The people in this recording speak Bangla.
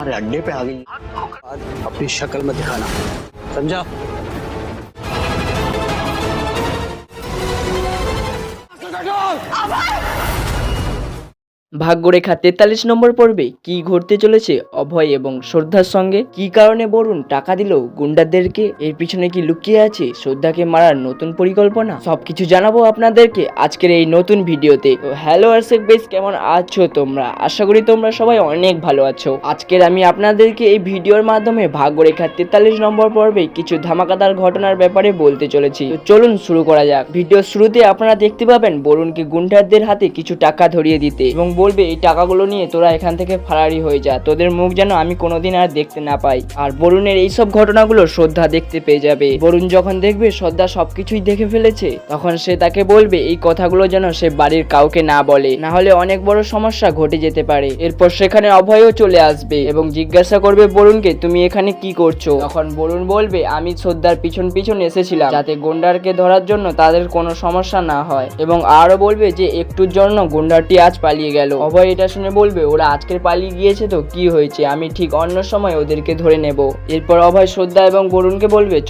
हमारे अड्डे पे आ गई। आज अपनी शक्ल में दिखाना। समझा? ভাগ্যরেখা তেতাল্লিশ নম্বর পর্বে কি ঘটতে চলেছে? অভয় এবং শ্রদ্ধার সঙ্গে কি কারণে বরুণ টাকা দিল গুন্ডাদেরকে? এর পিছনে কি লুকিয়ে আছে শ্রদ্ধাকে মারার নতুন পরিকল্পনা? সবকিছু জানাব আপনাদেরকে আজকের এই নতুন ভিডিওতে। হ্যালো আরসেক বেস কেমন আছো তোমরা? আশা করি তোমরা সবাই অনেক ভালো আছো। আজকের আমি আপনাদেরকে এই ভিডিওর মাধ্যমে ভাগ্যরেখা তেতাল্লিশ নম্বর পর্বে কিছু ধামাকাদার ঘটনার ব্যাপারে বলতে চলেছি। তো চলুন শুরু করা যাক। ভিডিও শুরুতে আপনারা দেখতে পাবেন বরুণকে গুন্ডারদের হাতে কিছু টাকা ধরিয়ে দিতে। এবং বলবে, এই টাকাগুলো নিয়ে তোরা এখান থেকে ফারারি হয়ে যা। তোদের মুখ যেন আমি কোনোদিন আর দেখতে না পাই। আর বরুণের এইসব ঘটনাগুলো শ্রদ্ধা দেখতে পেয়ে যাবে। বরুণ যখন দেখবে শ্রদ্ধা সবকিছুই দেখে ফেলেছে, তখন সে তাকে বলবে, এই কথাগুলো যেন সে বাড়ির কাউকে না বলে। না হলে অনেক বড় সমস্যা ঘটে যেতে পারে। এরপর সেখানে অভয়ও চলে আসবে এবং জিজ্ঞাসা করবে বরুণকে, তুমি এখানে কি করছ? তখন বরুণ বলবে, আমি শ্রদ্ধার পিছন পিছন এসেছিলাম, যাতে গুন্ডারকে ধরার জন্য তাদের কোনো সমস্যা না হয়। এবং আরও বলবে যে, একটুর জন্য গুন্ডারটি আজ পালিয়ে গেল। অভয় এটা শুনে বলবে, ওরা আজকের পালিয়ে গিয়েছে তো, কি হয়েছে? আমি ঠিক অন্য সময় ওদেরকে ধরে নেব। এরপর অভয়, শ্রদ্ধা এবং বরুণকে বলবে, চল